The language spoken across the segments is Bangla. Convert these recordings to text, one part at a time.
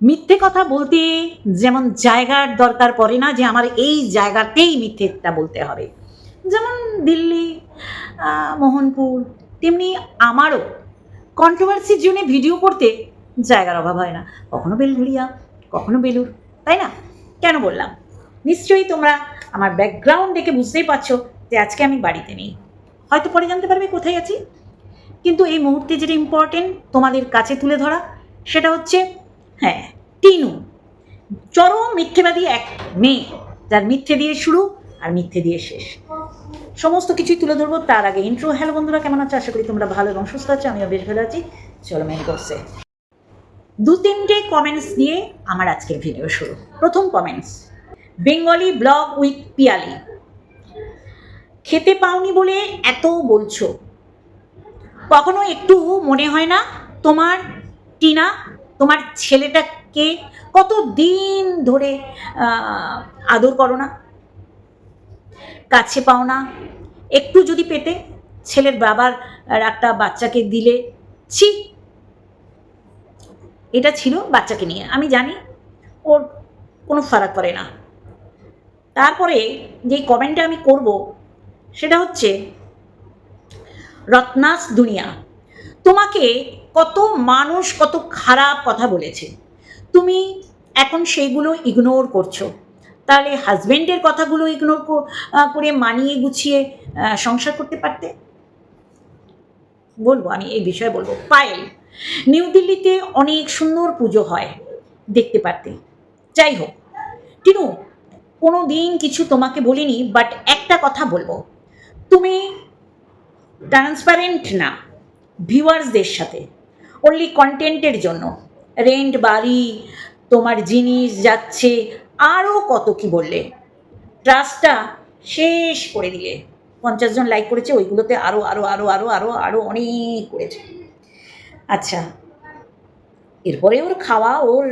মিথ্যে কথা বলতে যেমন জায়গার দরকার পড়ে না, যে আমার এই জায়গাতেই মিথ্যেটা বলতে হবে। যেমন দিল্লি মোহনপুর, তেমনি আমারও কন্ট্রোভার্সির জন্য ভিডিও করতে জায়গার অভাব হয় না। কখনো বেলঘুরিয়া কখনো বেলুর তাই না? কেন বললাম? নিশ্চয়ই তোমরা আমার ব্যাকগ্রাউন্ড দেখে বুঝতেই পারছ যে আজকে আমি বাড়িতে নেই। হয়তো পরে জানতে পারবে কোথায় আছি। কিন্তু এই মুহূর্তে যেটা ইম্পর্টেন্ট তোমাদের কাছে তুলে ধরা সেটা হচ্ছে হ্যাঁ টিনু। চরম মিথ্যেবাদী এক মেয়ে, যার মিথ্যে দিয়ে শুরু আর মিথ্যে দিয়ে শেষ। সমস্ত কিছুই তুলে ধরবো তার আগে ইন্ট্রো হ্যালো বন্ধুরা, কেমন আছো? আশা করি তোমরা ভালো এবং সুস্থ আছো, আমিও বেশ ভালো আছি। চলো মেন করছে দু তিনটে কমেন্টস দিয়ে আমার আজকের ভিডিও শুরু। প্রথম comments Bengali blog with Piyali. খেতে পাওনি বলে এত বলছো। কখনো একটু মনে হয় না তোমার টিনা তোমার ছেলেটাকে কত দিন ধরে আদর করো না? কাছে পাও না? একটু যদি পেতে, ছেলের বাবার একটা বাচ্চাকে দিলে, ছি। এটা ছিল বাচ্চাকে নিয়ে। আমি জানি ওর কোনো ফারাক পড়ে না। তারপরে যে কমেন্টটা আমি করব, সেটা হচ্ছে, রত্নাস দুনিয়া। তোমাকে কত মানুষ কত খারাপ কথা বলেছে। তুমি এখন সেইগুলো ইগনোর করছ। তাহলে হাজবেন্ডের কথাগুলো ইগনোর করে মানিয়ে গুছিয়ে সংসার করতে পারতে? বলব, আমি এই বিষয়ে বলব। পায়েল নিউ দিল্লিতে অনেক সুন্দর পুজো হয় দেখতে পারতে। যাই হোক, টিনু কোনো দিন কিছু তোমাকে বলিনি বাট একটা কথা বলব। তুমি ট্রান্সপারেন্ট না। ভিউয়ার্সদের সাথে। অনলি কন্টেন্টের জন্য। রেন্ট বাড়ি, তোমার জিনিস যাচ্ছে আরও কত কি বললে? ট্রাস্টটা শেষ করে দিলে পঞ্চাশ জন লাইক করেছে, ওইগুলোতে আরও আরও আরও আরও আরও আরও অনেক করেছে। আচ্ছা এরপরে ওর খাওয়া, ওর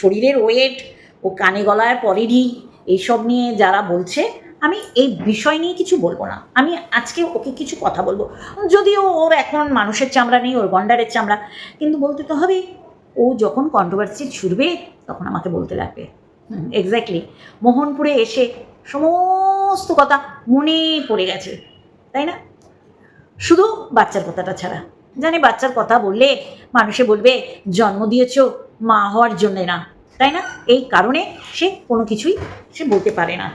শরীরের ওয়েট ও কানে গলায় পরেরই এইসব নিয়ে যারা বলছে আমি এই বিষয় নিয়ে কিছু বলব না। আমি আজকে ওকে কিছু কথা বলব। যদিও ওর এখন মানুষের চামড়া নেই, ওর গন্ডারের চামড়া। কিন্তু বলতে তো হবে ও যখন কন্ট্রোভার্সি ছুটবে তখন আমাকে বলতে লাগবে। এক্স্যাক্টলি মোহনপুরে এসে সমস্ত কথা মনে পড়ে গেছে, তাই না? শুধু বাচ্চার কথাটা ছাড়া। জানি বাচ্চার কথা বললে মানুষে বলবে, জন্ম দিয়েছ, মা হওয়ার জন্যে না। তাই না? এই কারণে সে কোনো কিছুই সে বলতে পারে না।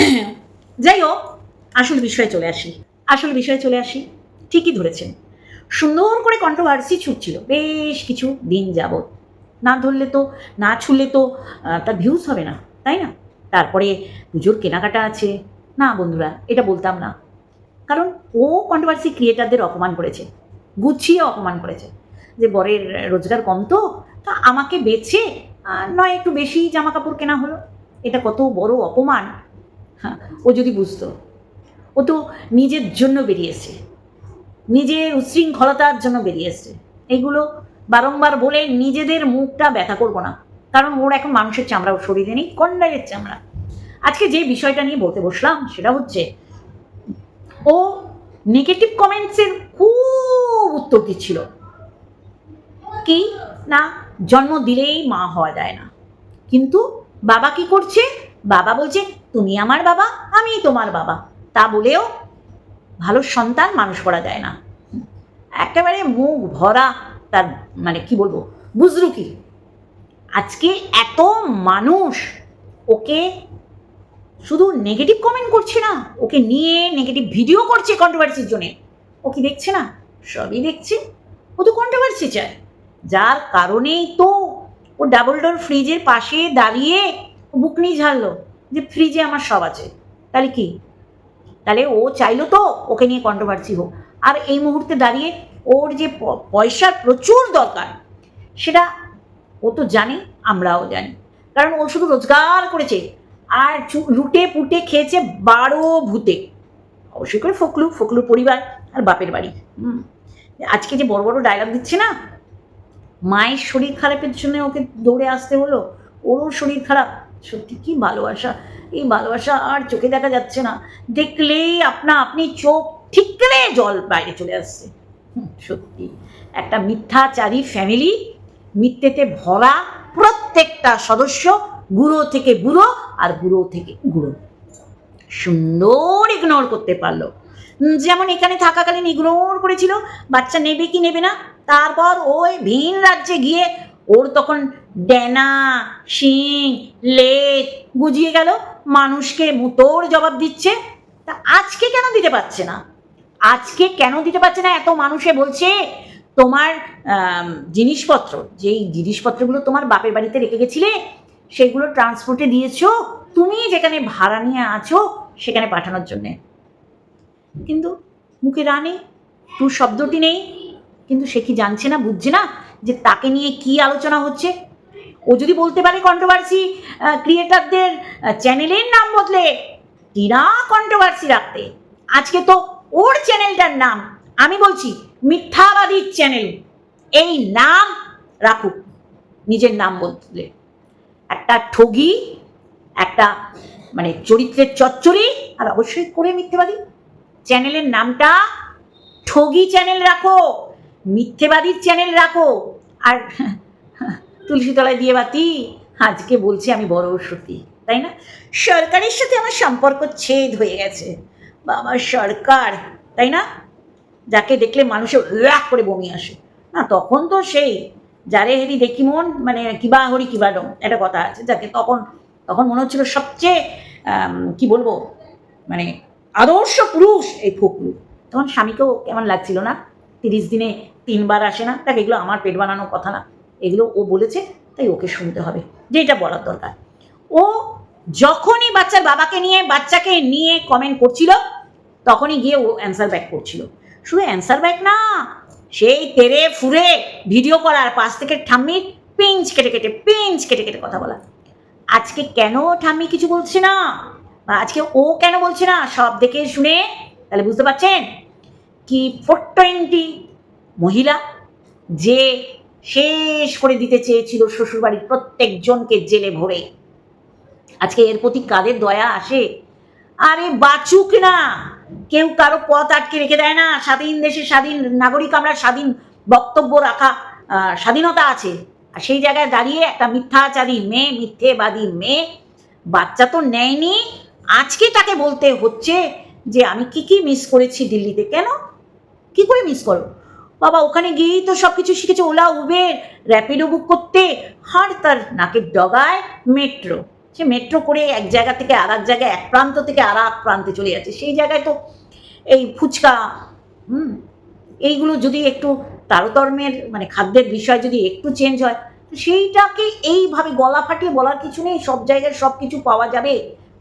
যাই হোক আসল বিষয়ে চলে আসি। আসল বিষয়ে চলে আসি। ঠিকই ধরেছেন। সুন্দর করে কন্ট্রোভার্সি ছুটছিল। বেশ কিছু দিন যাবৎ। না ধরলে তো, না ছুললে তো তার ভিউজ হবে না, তাই না? তারপরে পুজোর কেনাকাটা আছে। না বন্ধুরা, এটা বলতাম না। কারণ ও কন্ট্রোভার্সি ক্রিয়েটারদের অপমান করেছে। গুছিয়ে অপমান করেছে। যে বরের রোজগার কম তো, তা আমাকে বেছে নয় একটু বেশি জামা কাপড় কেনা হলো। এটা কত বড় অপমান। হ্যাঁ ও যদি বুঝতো। ও তো নিজের জন্য বেরিয়েছে। নিজের উচ্ছৃঙ্খলতার জন্য বেরিয়েছে। এইগুলো বারংবার বলে নিজেদের মুখটা ব্যথা করব না। কারণ ওর এখন মানুষের চামড়া, ওর শরীরে নেই কন্ডারের চামড়া। আজকে যে বিষয়টা নিয়ে বলতে বসলাম সেটা হচ্ছে, ও নেগেটিভ কমেন্টসের খুব উত্তর দিচ্ছিল। কি? না, জন্ম দিলেই মা হওয়া যায় না। কিন্তু বাবা কি করছে? বাবা বলছে তুমি আমার বাবা আমি তোমার বাবা। তা বলেও ভালো সন্তান মানুষ করা যায় না। একেবারে মুখ ভরা তার মানে কি বলব, বুজরুকি। আজকে এত মানুষ ওকে শুধু নেগেটিভ কমেন্ট করছে না, ওকে নিয়ে নেগেটিভ ভিডিও করছে কন্ট্রোভার্সির জন্য। ও কি দেখছে না? সবই দেখছে। ও তো কন্ট্রোভার্সি চায়। যার কারণেই তো ও ডাবল ডোর ফ্রিজের পাশে দাঁড়িয়ে বুকনি ঝাড়লো। যে ফ্রিজে আমার সব আছে। তাহলে কি? তাহলে ও চাইলো তো ওকে নিয়ে কন্ট্রোভার্সি হোক। আর এই মুহূর্তে দাঁড়িয়ে ওর যে পয়সার প্রচুর দরকার, সেটা ও তো জানে, আমরাও জানি। কারণ ও শুধু রোজগার করেছে, আর লুটে পুটে খেয়েছে বারো ভূতে। অবশ্যই করে ফকলু, ফকলুর পরিবার, আর বাপের বাড়ি। আজকে যে বড় বড় ডায়লগ দিচ্ছে না, মায়ের শরীর খারাপের জন্য ওকে দৌড়ে আসতে হলো, ওরও শরীর খারাপ। সত্যি কি ভালোবাসা? এই ভালোবাসা আর চোখে দেখা যাচ্ছে না। দেখলেই আপনা আপনি চোখ ঠিকলে জল বাইরে চলে আসছে। সত্যি। একটা মিথ্যাচারী ফ্যামিলি মিথ্যেতে ভরা প্রত্যেকটা সদস্য, গুঁড়ো থেকে বুড়ো আর বুড়ো থেকে গুঁড়ো। সুন্দর ইগনোর করতে পারল। যেমন এখানে থাকাকালীন ইগনোর করেছিল, বাচ্চা নেবে কি নেবে না? তারপর ওই ভিন রাজ্যে গিয়ে ওর তখন ডেনা, শিং লেজ গুজিয়ে গেল। মানুষকে মুতোর জবাব দিচ্ছে। তা আজকে কেন দিতে পারছে না? আজকে কেন দিতে পারছে না? এত মানুষে বলছে, তোমার জিনিসপত্র, যেই জিনিসপত্রগুলো তোমার বাপের বাড়িতে রেখে গেছিলে, সেগুলো ট্রান্সপোর্টে দিয়েছ। তুমি যেখানে ভাড়া নিয়ে আছো, সেখানে পাঠানোর জন্যে। কিন্তু মুখে রানে টু শব্দটি নেই। কিন্তু সে কি জানছে না, বুঝছে না? যে তাকে নিয়ে কি আলোচনা হচ্ছে? ও যদি বলতে পারে কন্ট্রোভার্সি ক্রিয়েটারদের চ্যানেলের নাম বদলে টিনা কন্ট্রোভার্সি রাখতে। আজকে তো ওর চ্যানেলটার নাম। আমি বলছি, মিথ্যাবাদীর চ্যানেল এই নাম রাখুক। নিজের নাম বদলে। একটা ঠগি, একটা মানে চরিত্রের চচ্চড়ি, আর অবশ্যই করে মিথ্যেবাদী। চ্যানেলের নামটা ঠগি চ্যানেল রাখো। মিথ্যেবাদীর চ্যানেল রাখো। আর তুলসী তলায় দিয়ে বাতি, আজকে বলছি আমি বড় সত্যি তাই না? সরকারের সাথে আমার সম্পর্ক ছেদ হয়ে গেছে। বাবা, সরকার, তাই না? যাকে দেখলে মানুষের রাগ করে বমি আসে। না, তখন তো সেই, যারে হেরি দেখি মন মানে কিবা হরি কিবা ডম একটা কথা আছে, যাকে তখন তখন মনে হচ্ছিল সবচেয়ে কি বলব মানে আদর্শ পুরুষ এই ফকরু। তখন স্বামীকেও কেমন লাগছিল না? তিরিশ দিনে তিনবার আসে না। দেখ, এগুলো আমার পেট বানানোর কথা না। এগুলো ও বলেছে, তাই ওকে শুনতে হবে। যেটা বলার দরকার। ও যখনই বাচ্চার বাবাকে নিয়ে, বাচ্চাকে নিয়ে কমেন্ট করছিল, তখনই গিয়ে ও অ্যান্সার ব্যাক করছিল। শুধু অ্যান্সার ব্যাক না, সেই তেরে ফুরে ভিডিও করার পাশ থেকে ঠাম্মির পিঞ্চ কেটে কেটে পিঞ্চ কেটে কেটে কথা বলা। আজকে কেন ঠাম্মি কিছু বলছে না? বা আজকে ও কেন বলছে না? সব দেখে শুনে, তাহলে বুঝতে পারছেন? কি ফোর টোয়েন্টি মহিলা যে শেষ করে দিতে চেয়েছিল শ্বশুরবাড়ির প্রত্যেকজনকে জেলে ভরে। আজকে এর প্রতি কাদের দয়া আসে? আরে বাঁচুক না! কেউ কারও পথ আটকে রেখে দেয় না। স্বাধীন দেশে স্বাধীন নাগরিক আমরা, স্বাধীন বক্তব্য রাখা স্বাধীনতা আছে। আর সেই জায়গায় দাঁড়িয়ে একটা মিথ্যাচারী মেয়ে, মিথ্যেবাদী মেয়ে, বাচ্চা তো নেয়নি। আজকে তাকে বলতে হচ্ছে যে, আমি কি কি মিস করেছি দিল্লিতে? কেন? কি করে মিস করো? বাবা, ওখানে গিয়েই তো সব কিছু শিখেছে। ওলা, উবের, র্যাপিডো বুক করতে হার তার নাকের ডগায় মেট্রো। সে মেট্রো করে এক জায়গা থেকে আর এক জায়গায়, এক প্রান্ত থেকে আর এক প্রান্তে চলে যাচ্ছে। সেই জায়গায় তো এই ফুচকা, হুম, এইগুলো যদি একটু তারতম্যের মানে খাদ্যের বিষয় যদি একটু চেঞ্জ হয়, তো সেইটাকে এইভাবে গলা ফাটিয়ে বলার কিছু নেই, সব জায়গায় সব কিছু পাওয়া যাবে।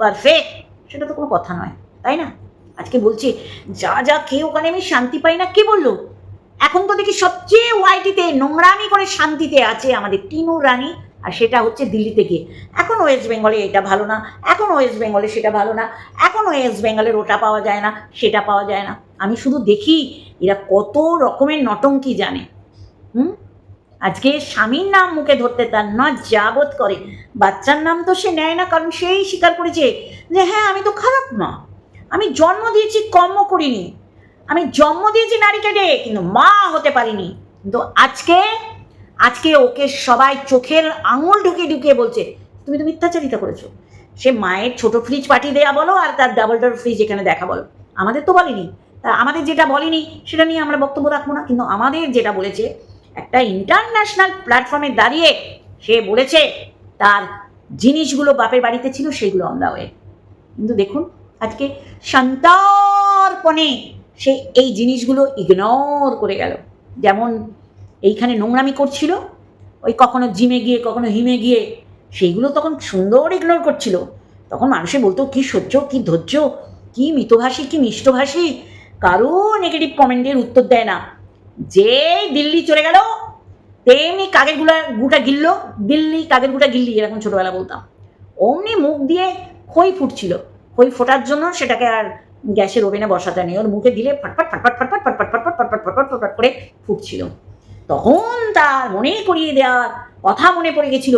পারফেক্ট সেটা তো কোনো কথা নয়, তাই না? আজকে বলছি, যা যা খেয়ে ওখানে আমি শান্তি পাই না, কে বলল? এখন তো দেখি সবচেয়ে ওয়াইটিতে নোংরামি করে শান্তিতে আছে আমাদের টিনু রানী, আর সেটা হচ্ছে দিল্লি থেকে এখন ওয়েস্ট বেঙ্গলে এটা ভালো না, এখন ওয়েস্ট বেঙ্গলে সেটা ভালো না, এখন ওয়েস্ট বেঙ্গলের ওটা পাওয়া যায় না, সেটা পাওয়া যায় না। আমি শুধু দেখি এরা কত রকমের নটঙ্কি জানে। হুম? আজকে স্বামীর নাম মুখে ধরতে তার না যাবত করে। বাচ্চার নাম তো সে নেয় না, কারণ সেই স্বীকার করেছে যে হ্যাঁ আমি তো খারাপ না আমি জন্ম দিয়েছি, কর্ম করিনি। আমি জন্ম দিয়েছি নারীকে ডে কিন্তু মা হতে পারিনি। কিন্তু আজকে আজকে ওকে সবাই চোখের আঙুল ঢুকিয়ে ঢুকিয়ে বলছে, তুমি তো মিথ্যাচারিতা করেছ। সে মায়ের ছোট ফ্রিজ পাঠিয়ে দেওয়া বলো আর তার ডাবল ডোর ফ্রিজ এখানে দেখা বলো। আমাদের তো বলেনি। তা আমাদের যেটা বলেনি, সেটা নিয়ে আমরা বক্তব্য রাখব না। কিন্তু আমাদের যেটা বলেছে, একটা ইন্টারন্যাশনাল প্ল্যাটফর্মে দাঁড়িয়ে সে বলেছে, তার জিনিসগুলো বাপের বাড়িতে ছিল, সেগুলো আমরা হয়ে কিন্তু দেখুন, আজকে সন্তর্পণে সে এই জিনিসগুলো ইগনোর করে গেল। যেমন এইখানে নোংরামি করছিল, ওই কখনো জিমে গিয়ে, কখনো হিমে গিয়ে, সেইগুলো তখন সুন্দর ইগনোর করছিল। তখন মানুষে বলতো, কি সহ্য, কি ধৈর্য, কি মিতভাষী, কি মিষ্টভাষী কারও নেগেটিভ কমেন্টের উত্তর দেয় না। যে দিল্লি চলে গেল, তেমনি কাকেরগুলা, গুটা গিললো, দিল্লি কাকের গুটা গিল্লি, এরকম ছোটবেলা বলতাম। অমনি মুখ দিয়ে খই ফুটছিল। খই ফোটার জন্য সেটাকে আর গ্যাসের ওভেনে বসাতে নেই। ওর মুখে দিলে ফটফট ফটফট ফটফট ফটফট ফটফট ফটফট ফটফট ফটফট করে ফুটছিল। তখন তার মনে করিয়ে দেওয়ার কথা মনে পড়ে গেছিল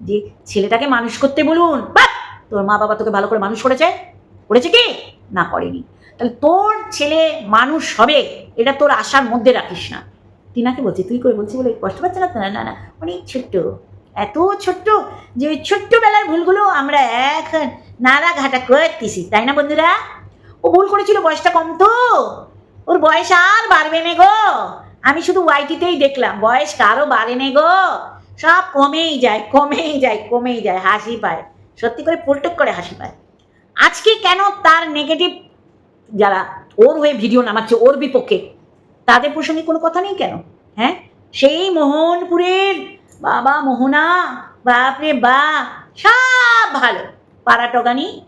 যে, ছেলেটাকে মানুষ করতে বলুন। বাহ! তোর মা বাবা তোকে ভালো করে মানুষ করেছে? করেছে কি? না, করেনি। তাহলে তোর ছেলে মানুষ হবে, এটা তোর আশার মধ্যে রাখিস না। টিনাকে বলছি, তুই করে বলছি বলে কষ্ট পাচ্ছে না? না না অনেক ছোট্ট, এত ছোট্ট যে ওই ছোট্টবেলার ভুলগুলো আমরা এখন নাড়া ঘাটা করতেছি, তাই না বন্ধুরা? ও ভুল করেছিল, বয়সটা কম তো। ওর বয়স আর বাড়বে না গো। আমি শুধু ওয়াইটিতেই দেখলাম, বয়স কারও বাড়ে নে গো। সব কমেই যায় কমেই যায় কমেই যায়, হাসি পায়। সত্যি করে পুলটুক করে হাসি পায়। আজকে কেন তার নেগেটিভ যারা ওর হয়ে ভিডিও নামাচ্ছে, ওর বিপক্ষে, তাদের প্রসঙ্গে কোনো কথা নেই কেন? হ্যাঁ? সেই মোহনপুরের বাবা মোহনা, বাপরে বা সব ভালো। পাড়া টগানি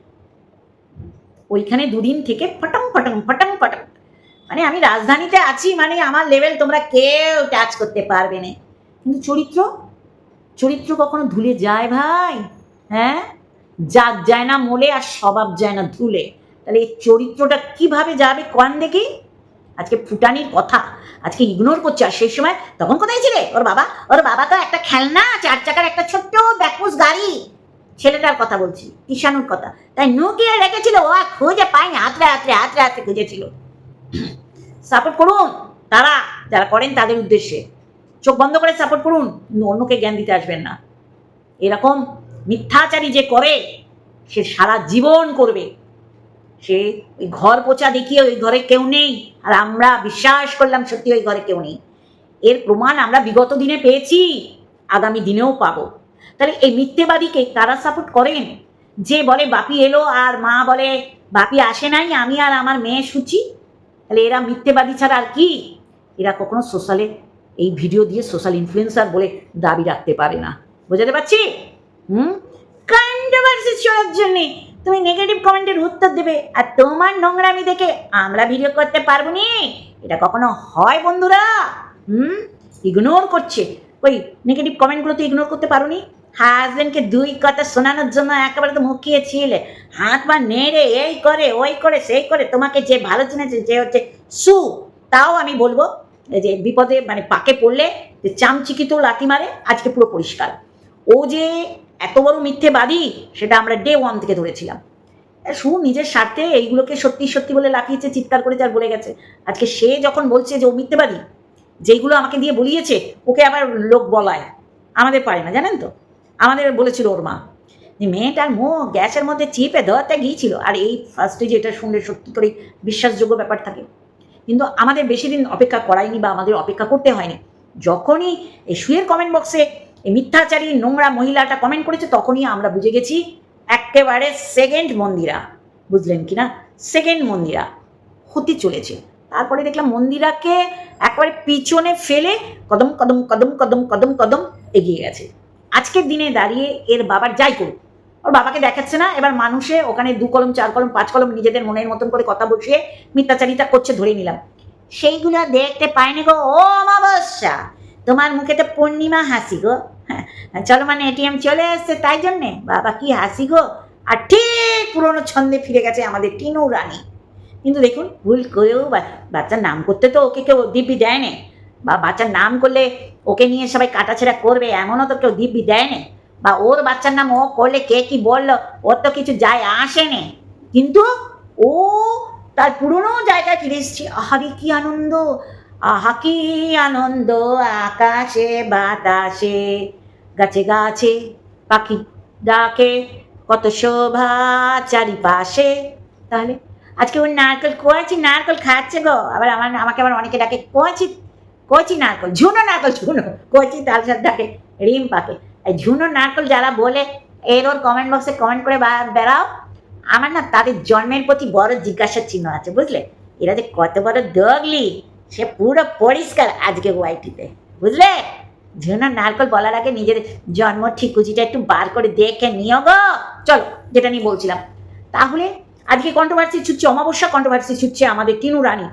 ওইখানে দুদিন থেকে ফটাং ফটাং ফটাং ফটাং। মানে আমি রাজধানীতে আছি মানে আমার লেভেল তোমরা কেউ টাচ করতে পারবে না। কিন্তু চরিত্র? চরিত্র কখনো ধুলে যায় ভাই হ্যাঁ? জাত যায় না, মোলে আর স্বভাব যায় না ধুলে। তাহলে এই চরিত্রটা কীভাবে যাবে কন দেখি? আজকে ফুটানির কথা, আজকে ইগনোর করছে, আর সেই সময় তখন কোথায় ছিলে? ওর বাবা? ওর বাবা তো একটা খেলনা, চার চাকার একটা ছোট্ট ব্যাকপুস গাড়ি। ছেলেটার কথা বলছি কিষানুর কথা। তাই নুকিয়ে রেখেছিল, ও আর খুঁজে পায়নি হাতড়ে হাতড়ে হাতড়ে হাতড়ে খুঁজেছিল। সাপোর্ট করুন, তারা যারা করেন তাদের উদ্দেশ্যে। চোখ বন্ধ করে সাপোর্ট করুন অন্যকে জ্ঞান দিতে আসবেন না। এরকম মিথ্যাচারী যে করে, সে সারা জীবন করবে। সে ওই ঘর পোচা দেখিয়ে ওই ঘরে কেউ নেই, আর আমরা বিশ্বাস করলাম সত্যি ওই ঘরে কেউ নেই। এর প্রমাণ আমরা বিগত দিনে পেয়েছি, আগামী দিনেও পাবো। তাহলে এই মিথ্যেবাদীকে তারা সাপোর্ট করেন? যে বলে বাপি এলো আর মা বলে, বাপি আসে নাই, আমি আর আমার মেয়ে সুচি তাহলে এরা মিথ্যেবাদী ছাড়া আর কি? এরা কখনো সোশ্যালে এই ভিডিও দিয়ে সোশ্যাল ইনফ্লুয়েন্সার বলে দাবি রাখতে পারে না। বোঝাতে পারছি? হুম? কন্ট্রোভার্সি চলার জন্যে তুমি নেগেটিভ কমেন্টের উত্তর দেবে আর তোমার নোংরামি দেখে আমরা ভিডিও করতে পারব নি। এটা কখনো হয় বন্ধুরা? হুম? ইগনোর করছে। ওই নেগেটিভ কমেন্টগুলো তো ইগনোর করতে পারো নি? হাজবেন্ডকে দুই কথা শোনানোর জন্য একেবারে তো মুখিয়েছিলে। হাত পা নেড়ে এই করে, ওই করে, সেই করে, তোমাকে যে ভালো চিনেছে যে হচ্ছে সু, তাও আমি বলব যে বিপদে মানে পাকে পড়লে যে চামচিকিতেও লাথি মারে, আজকে পুরো পরিষ্কার। ও যে এত বড় মিথ্যে মিথ্যেবাদী, সেটা আমরা ডে ওয়ান থেকে ধরেছিলাম। সু নিজের স্বার্থে এইগুলোকে সত্যি সত্যি বলে লাফিয়েছে, চিৎকার করেছে আর বলে গেছে। আজকে সে যখন বলছে যে ও মিথ্যে মিথ্যেবাদী, যেইগুলো আমাকে দিয়ে বলিয়েছে, ওকে আবার লোক বলায়। আমাদের পারে না, জানেন তো? আমাদের বলেছিল ওর মা যে মেয়েটার মুখ গ্যাসের মধ্যে চিপে ধরতে গিয়েছিল। আর এই ফার্স্টে যেটা শুনলে সত্যি করেই বিশ্বাসযোগ্য ব্যাপার থাকে। কিন্তু আমাদের বেশি দিন অপেক্ষা করায়নি বা আমাদের অপেক্ষা করতে হয়নি। যখনই এই শুয়ের কমেন্ট বক্সে এই মিথ্যাচারী নোংরা মহিলাটা কমেন্ট করেছে, তখনই আমরা বুঝে গেছি একেবারে সেকেন্ড মন্দিরা। বুঝলেন কি না সেকেন্ড মন্দিরা হতে চলেছে। তারপরে দেখলাম মন্দিরাকে একবারে পিছনে ফেলে কদম কদম কদম কদম কদম কদম এগিয়ে গেছে। আজকের দিনে দাঁড়িয়ে এর বাবার যাই করুক। ওর বাবাকে দেখাচ্ছে না, এবার মানুষে ওখানে দু কলম, চার কলম, পাঁচ কলম নিজেদের মনের মতন করে কথা বসিয়ে মিথ্যাচারিতা করছে ধরে নিলাম। সেইগুলো দেখতে পায়নি গো, ও অমাবস্যা। তোমার মুখে তো পূর্ণিমা হাসি গো। হ্যাঁ চলো মানে এটিএম চলে এসছে, তাই জন্যে? বাবা কি হাসি গো? আর ঠিক পুরোনো ছন্দে ফিরে গেছে আমাদের টিনু রানী। কিন্তু দেখুন, ভুল করেও বাচ্চার নাম করতে তো ওকে কেউ দিব্যি দেয় না বা বাচ্চার নাম করলে ওকে নিয়ে সবাই কাটাছেড়া করবে, এমনও তো কেউ দিব্যি দেয় না বা ওর বাচ্চার নাম ও করলে কে কি বলল, ওর তো কিছু যায় আসে না কিন্তু ও তার পুরনো জায়গায় ফিরে এসেছে। আহারে কি আনন্দ! আহা, কি আনন্দ! আকাশে, বাতাসে, গাছে গাছে, পাখি ডাকে, কত শোভা চারিপাশে। তাহলে আজকে ওই নারকেল কোয়াছি নারকেল খাচ্ছে গো। আবার আমার, আমাকে আবার অনেকে ডাকে কোয়াছি কচি নারকেল ঝুনো নারকেল ঝুনো কচি তার সাথে ডাকে রিম পাকে ঝুনো নারকেল যারা বলে এর ওর কমেন্ট বক্সে কমেন্ট করে বেড়াও আমার না তাদের জন্মের প্রতি বড় জিজ্ঞাসার চিহ্ন আছে বুঝলে এরা যে কত বড় দগলি সে পুরো পরিষ্কার আজকে ওয়াইটিতে বুঝলে ঝুনো নারকেল বলার আগে নিজের জন্ম ঠিকুচিটা একটু বার করে দেখে নিও গো চলো যেটা নিয়ে বলছিলাম তাহলে আজকে কন্ট্রোভার্সি ছুটছে অমাবস্যা কন্ট্রোভার্সি ছুটছে আমাদের টিনু রানী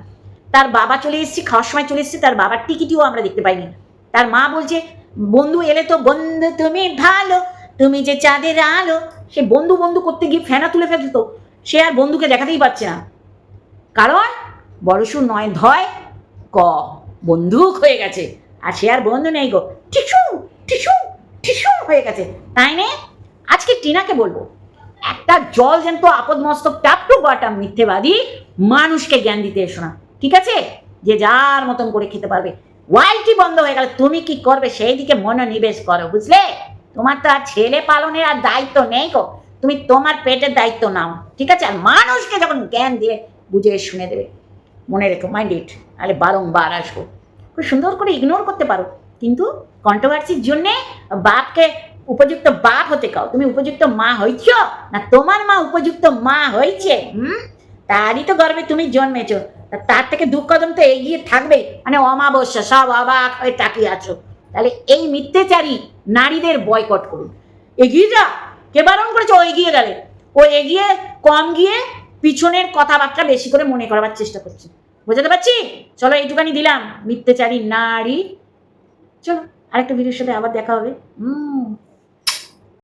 তার বাবা চলে এসেছে, খাওয়ার সময় চলে এসেছে, তার বাবার টিকিটিও আমরা দেখতে পাইনি। তার মা বলছে, বন্ধু এলে তো বন্ধু, তুমি ভালো, তুমি যে চাঁদের আলো। সে বন্ধু বন্ধু করতে গিয়ে ফেনা তুলে ফেলতো। সে আর বন্ধুকে দেখাতেই পারছে না। কারণ বড়সু নয়, ধয়, ক বন্দুক হয়ে গেছে। আর সে আর বন্ধু নেই গো। টিসু টিসু টিসু হয়ে গেছে। তাই নে, আজকে টিনাকে বলব, একটা জল যেন জ্যান্ত, আপদমস্তক টাপটু বাটা মিথ্যেবাদী মানুষকে জ্ঞান দিতে এসো না। ঠিক আছে? যে যার মতন করে খেতে পারবে। ওয়াইটি বন্ধ হয়ে গেল, তুমি কি করবে? সেই দিকে মনোনিবেশ করো, বুঝলে? তোমার তো আর ছেলে পালনের আর দায়িত্ব নেই গো। তুমি তোমার পেটের দায়িত্ব নাও, ঠিক আছে? আর মানুষকে যখন জ্ঞান দিয়ে বুঝে শুনে দেবে, মনে রেখো মাইন্ড ইট তাহলে বারংবার আসব। খুব সুন্দর করে ইগনোর করতে পারো। কিন্তু কন্ট্রোভার্সির জন্যে বাপকে উপযুক্ত বাপ হতে কাও। তুমি উপযুক্ত মা হয়েছ না তোমার মা উপযুক্ত মা হয়েছে হুম? তারই তো গর্বে তুমি জন্মেছো। তার থেকে দু কদম তো এগিয়ে থাকবে মানে অমাবস্যা, সব অবাক হয়ে তাকিয়ে আছো। তাহলে এই মিথ্যেচারী নারীদের বয়কট করুন। এগিয়ে যা। কে বারণ করেছে? ও এগিয়ে গেলে। ও এগিয়ে কম গিয়ে পিছনের কথাবার্তা বেশি করে মনে করাবার চেষ্টা করছে। বোঝাতে পারছি? চলো এইটুখানি দিলাম। মিথ্যেচারী নারী। চলো, আরেকটা ভিডিওর সাথে আবার দেখা হবে। হুম